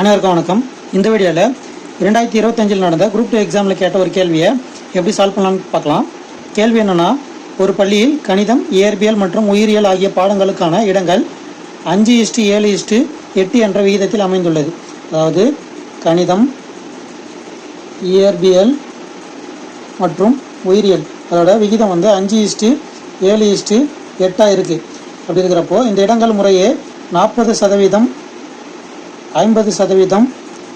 அனைவருக்கும் வணக்கம். இந்த வீடியோவில் இரண்டாயிரத்தி இருபத்தஞ்சில் நடந்த குரூப் டூ எக்ஸாமில் கேட்ட ஒரு கேள்வியை எப்படி சால்வ் பண்ணலாம்னு பார்க்கலாம். கேள்வி என்னென்னா ஒரு பள்ளியில் கணிதம் இயற்பியல் மற்றும் உயிரியல் ஆகிய பாடங்களுக்கான இடங்கள் அஞ்சு இஸ்டு ஏழு இஸ்டு எட்டு என்ற விகிதத்தில் அமைந்துள்ளது. அதாவது கணிதம் இயற்பியல் மற்றும் உயிரியல். அதோட விகிதம் வந்து அஞ்சு இஷ்டு ஏழு இஸ்டு எட்டாக இருக்குது அப்படி இருக்கிறப்போ இந்த இடங்கள் முறையே நாற்பது சதவீதம் ஐம்பது சதவீதம்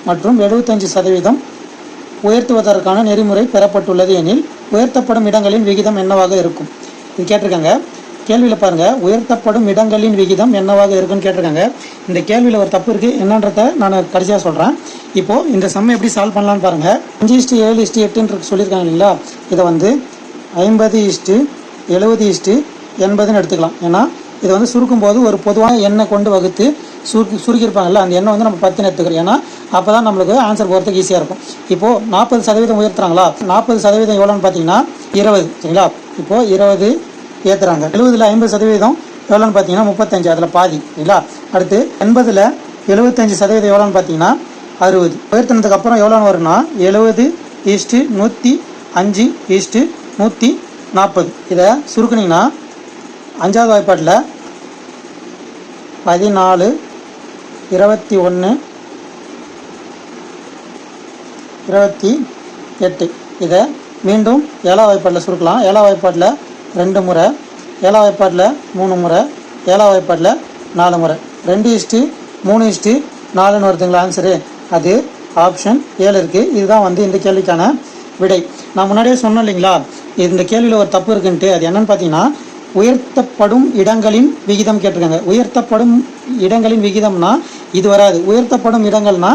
மற்றும் எழுபத்தஞ்சு சதவீதம் உயர்த்துவதற்கான நெறிமுறை பெறப்பட்டுள்ளது எனில் உயர்த்தப்படும் இடங்களின் விகிதம் என்னவாக இருக்கும்? இது கேட்டிருக்காங்க. கேள்வியில் பாருங்கள் உயர்த்தப்படும் இடங்களின் விகிதம் என்னவாக இருக்குன்னு கேட்டிருக்காங்க. இந்த கேள்வியில் ஒரு தப்பு இருக்குது என்னன்றதை நான் கடைசியாக சொல்கிறேன் இப்போது இந்த சம்மை எப்படி சால்வ் பண்ணலான்னு பாருங்கள் அஞ்சு இஸ்ட்டு ஏழு இஸ்ட்டு எட்டுன்னு சொல்லியிருக்காங்க இல்லைங்களா? இதை வந்து ஐம்பது இஷ்டு எழுபது இஷ்டு எண்பதுன்னு எடுத்துக்கலாம். ஏன்னா இதை வந்து சுருக்கும் போது ஒரு பொதுவான எண்ணெய் கொண்டு வகுத்து சுருக்கி சுருக்கியிருப்பாங்கல்ல அந்த எண்ணெய் வந்து நம்ம பத்துன்னு எடுத்துக்கிறோம். ஏன்னா அப்போ தான் நம்மளுக்கு ஆன்சர் போகிறதுக்கு ஈஸியாக இருக்கும். இப்போது நாற்பது சதவீதம் உயர்த்துறாங்களா? நாற்பது சதவீதம் எவ்வளோன்னு பார்த்தீங்கன்னா இருபது சரிங்களா? இப்போது இருபது ஏற்றுறாங்க எழுபதில் ஐம்பது சதவீதம் எவ்வளோன்னு பார்த்தீங்கன்னா முப்பத்தஞ்சு அதில் பாதி சரிங்களா? அடுத்து எண்பதில் எழுபத்தஞ்சு சதவீதம் எவ்வளோன்னு பார்த்தீங்கன்னா அறுபது. உயர்த்தினதுக்கு அப்புறம் எவ்வளோன்னு வரும்னா எழுபது ஈஸ்ட்டு நூற்றி அஞ்சு ஈஸ்ட்டு நூற்றி நாற்பது இதை சுருக்குனிங்கன்னா அஞ்சாவது வாய்ப்பாட்டில் பதினாலு இருபத்தி ஒன்று இருபத்தி எட்டு. இதை மீண்டும் ஏழாம் வாய்ப்பாட்டில் சுருக்கலாம். ஏழாம் வாய்ப்பாட்டில் ரெண்டு முறை ஏழாம் வாய்ப்பாட்டில் மூணு முறை ஏழாம் வாய்ப்பாட்டில் நாலு முறை. ரெண்டு இஷ்டி மூணு இஷ்டி நாலுன்னு வருதுங்களா? ஆன்சரு அது ஆப்ஷன் ஏழு இருக்குது இதுதான் வந்து இந்த கேள்விக்கான விடை. நான் முன்னாடியே சொன்னேன் இல்லைங்களா? இந்த கேள்வியில் ஒரு தப்பு இருக்குன்ட்டு அது என்னென்னு பார்த்தீங்கன்னா உயர்த்தப்படும் இடங்களின் விகிதம் கேட்டிருக்காங்க. உயர்த்தப்படும் இடங்களின் விகிதம்னா இது வராது. உயர்த்தப்படும் இடங்கள்னா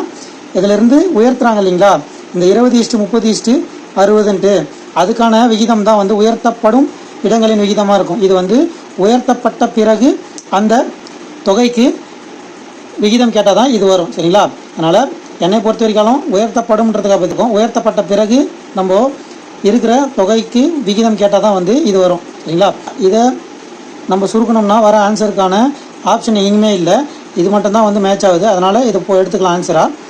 இதிலிருந்து உயர்த்துறாங்க இல்லைங்களா? இந்த இருபது இஷ்டு முப்பது இஷ்டு அறுபதுன்ட்டு. அதுக்கான விகிதம் தான் வந்து உயர்த்தப்படும் இடங்களின் விகிதமாக இருக்கும். இது வந்து உயர்த்தப்பட்ட பிறகு அந்த தொகைக்கு விகிதம் கேட்டால் தான் இது வரும். சரிங்களா? அதனால் என்னை பொறுத்த வரைக்கும் உயர்த்தப்படும்ன்றதுக்காக பார்த்துக்கோம் உயர்த்தப்பட்ட பிறகு நம்ம இருக்கிற தொகைக்கு விகிதம் கேட்டால் தான் வந்து இது வரும். சரிங்களா இதை நம்ம சுருக்கணும்னா வர ஆன்சருக்கான ஆப்ஷன் எங்கேயுமே இல்லை. இது மட்டும்தான் வந்து மேட்ச் ஆகுது. அதனால் இதை இப்போ எடுத்துக்கலாம் ஆன்சராக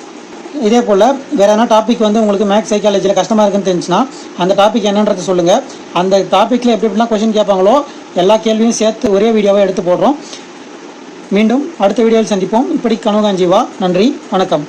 இதே போல் வேறு எதனா டாபிக் வந்து உங்களுக்கு மேக்ஸ் சைக்காலஜியில் கஷ்டமாக இருக்குன்னு தெரிஞ்சுன்னா அந்த டாபிக் என்னன்றது சொல்லுங்கள் அந்த டாப்பிக்கில் எப்படி எப்படிலாம் கொஷின் கேட்பாங்களோ எல்லா கேள்வியும் சேர்த்து ஒரே வீடியோவாக எடுத்து போடுறோம். மீண்டும் அடுத்த வீடியோவில் சந்திப்போம். இப்படி கனவுகாஞ்சிவா. நன்றி. வணக்கம்.